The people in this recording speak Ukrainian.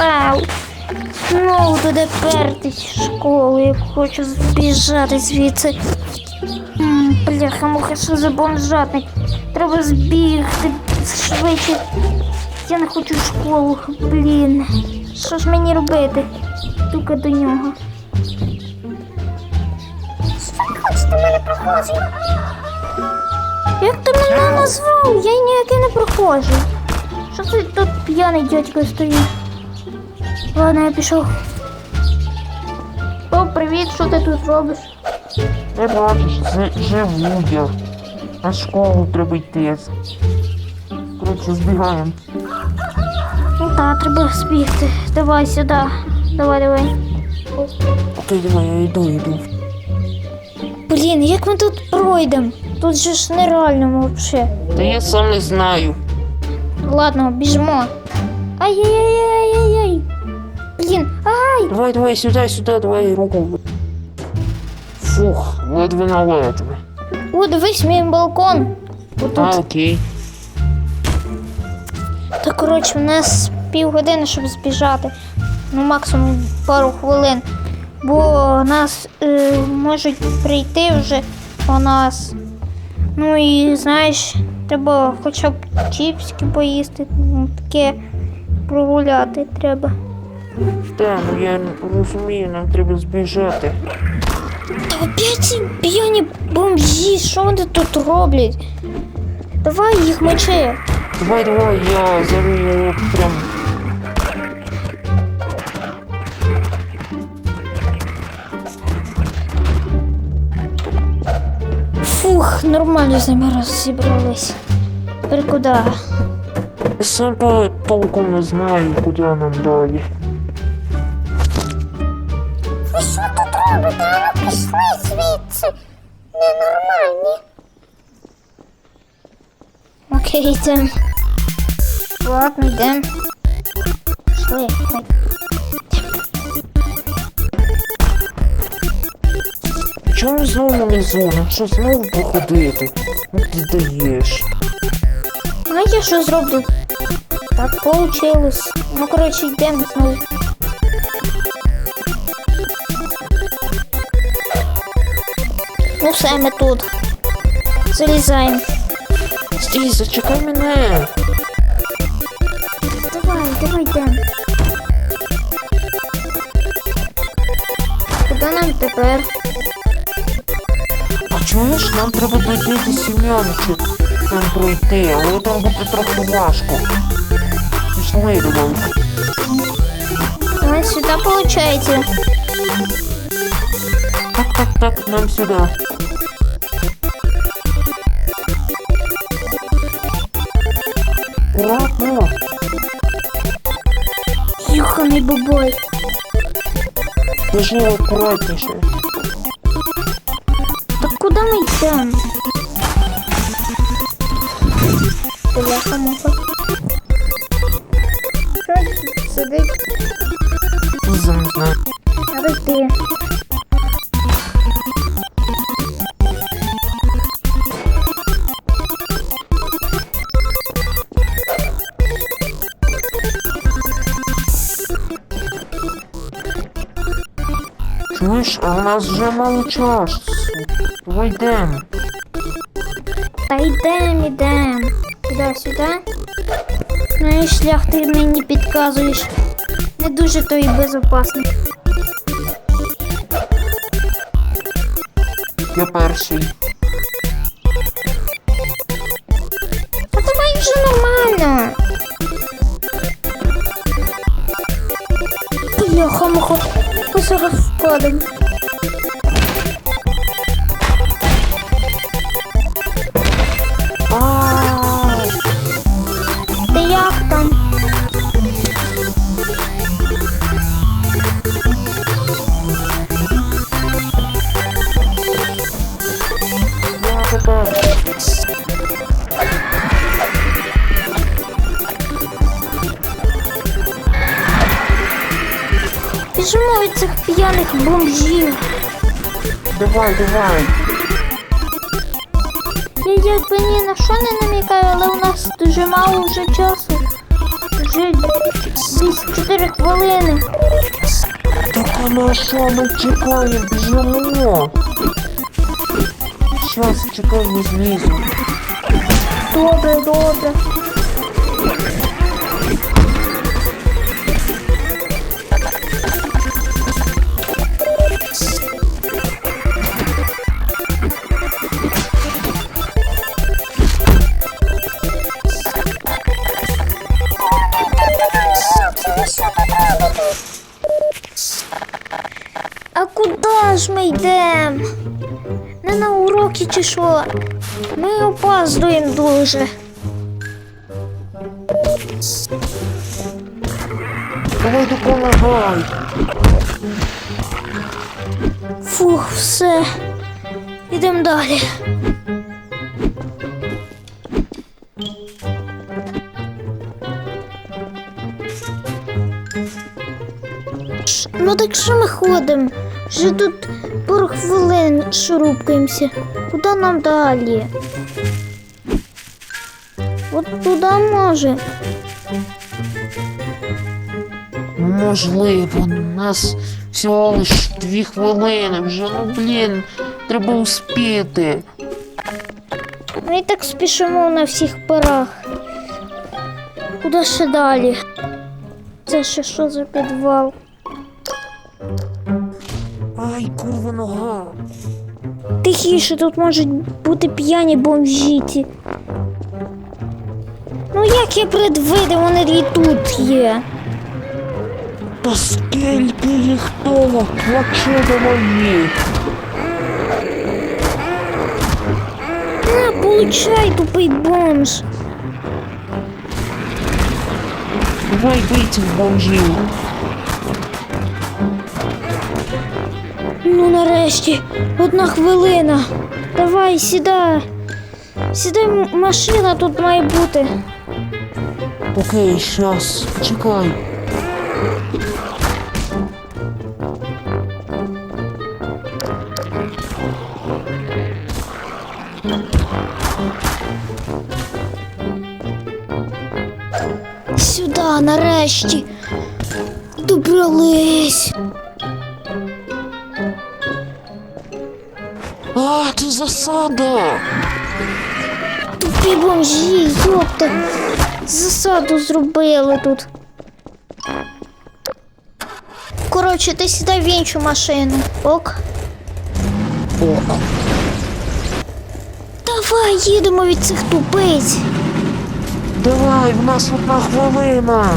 достав. Знову туди пертись в школу, як хочу збіжати звідси. Бляха, муха, що за бомжатник. Треба збігти швидше. Я не хочу школу, блін. Що ж мені робити? Тука до нього. Що ви хочете мене прохожий? Як ти мене назвав? Я ніякий не прохожий. Що це тут п'яний дядько стоїть? Ладно, я пішов. О, привіт, що ти тут робиш? Ти бачиш, жи- живу я. На школу треба йти. Коротше, збігаємо. Ну так, треба збігти. Давай сюди. Давай, давай. Окей, давай, я йду, йду. Блін, як ми тут пройдемо? Тут же ж нереально взагалі. Та я сам не знаю. Ладно, біжимо. Ай-яй-яй-яй-яй. Блін, ай! Давай, давай, сюди, сюди, давай руку. Фух, ледве на ледве. О, дивись, мій балкон. А, Отут. окей. Та коротше, у нас півгодини, щоб збіжати. Ну, максимум пару хвилин. Бо нас е, можуть прийти вже по нас. Ну і знаєш, треба хоча б чіпськи поїсти, ну, таке прогуляти треба. Так, ну я розумію, нам треба збіжати. Та опять ці п'яні бомжі, що вони тут роблять? Давай їх мочи. Давай, давай, я його прям. Фух, нормально з ними розібрались. Тепер куди? Я сам по толком не знаю, куди нам далі. Ну пішли звідси. Ненормальні. Окей, йдемо. Ладно, йдемо. Пішли. Чому знову не зона? Що знову походити? Ну ти даєш. А я що зроблю? Так получилось. Ну, коротше, йдемо знову. Ну все, ми тут. Залізаємо. Стій, зачекай мене. Давай, давай, йдемо. Куди нам тепер? А чуєш, нам треба дойти до сім'янки. Там пройти, але там буде трохи важко. Пішли, давай. Ось сюди виходить. Так, так, так, нам сюди. Аккуратно. Юханий бобой. Біжи акуратніше. Так куди ми йдемо? Бляха муха. Що тут сидить? Я не знаю. Надо йти. Чуєш, а у нас вже мало часу. Давай йдемо. Та йдем, йдем. Туди сюди. Ну і шлях ти мені підказуєш. Не дуже то і безопасний. Я перший. А давай вже нормально. Бляха, муха. Ми Біжимо від цих п'яних бомжів. Давай, давай. Я якби ні на що не намікаю, але у нас дуже мало вже часу. вже десь 4 хвилини. Так а на що ми чекаємо? Біжимо. Щас, чекай, не злізу. Добре, добре. А куди ж ми йдемо? Не на уроки чи що? Ми опаздуємо дуже. Давай допомагай. Фух, все. Ідемо далі. Ну так що ми ходимо? Вже тут пару хвилин шурупкаємося. Куди нам далі? От туди може. Можливо, у нас всього лиш дві хвилини. Вже, ну блін, треба успіти. Ми і так спішимо на всіх парах. Куди ще далі? Це ще що за підвал? Ай, курва нога. Тихіше, тут можуть бути п'яні бомжіті. Ну як я предвидив, вони і тут є. Та скільки їх того, плачу до мені. На, получай, тупий бомж. Давай бий цих бомжів. Ну нарешті, одна хвилина. Давай, сідай. Сідай, машина тут має бути. Окей, щас, почекай. Сюди, нарешті. Добрались. А, це засада. Тупі бомжі, йопта. Засаду зробили тут. Коротше, ти сідай в іншу машину. Ок. Ок. Давай їдемо від цих тупиць. Давай, в нас одна хвилина.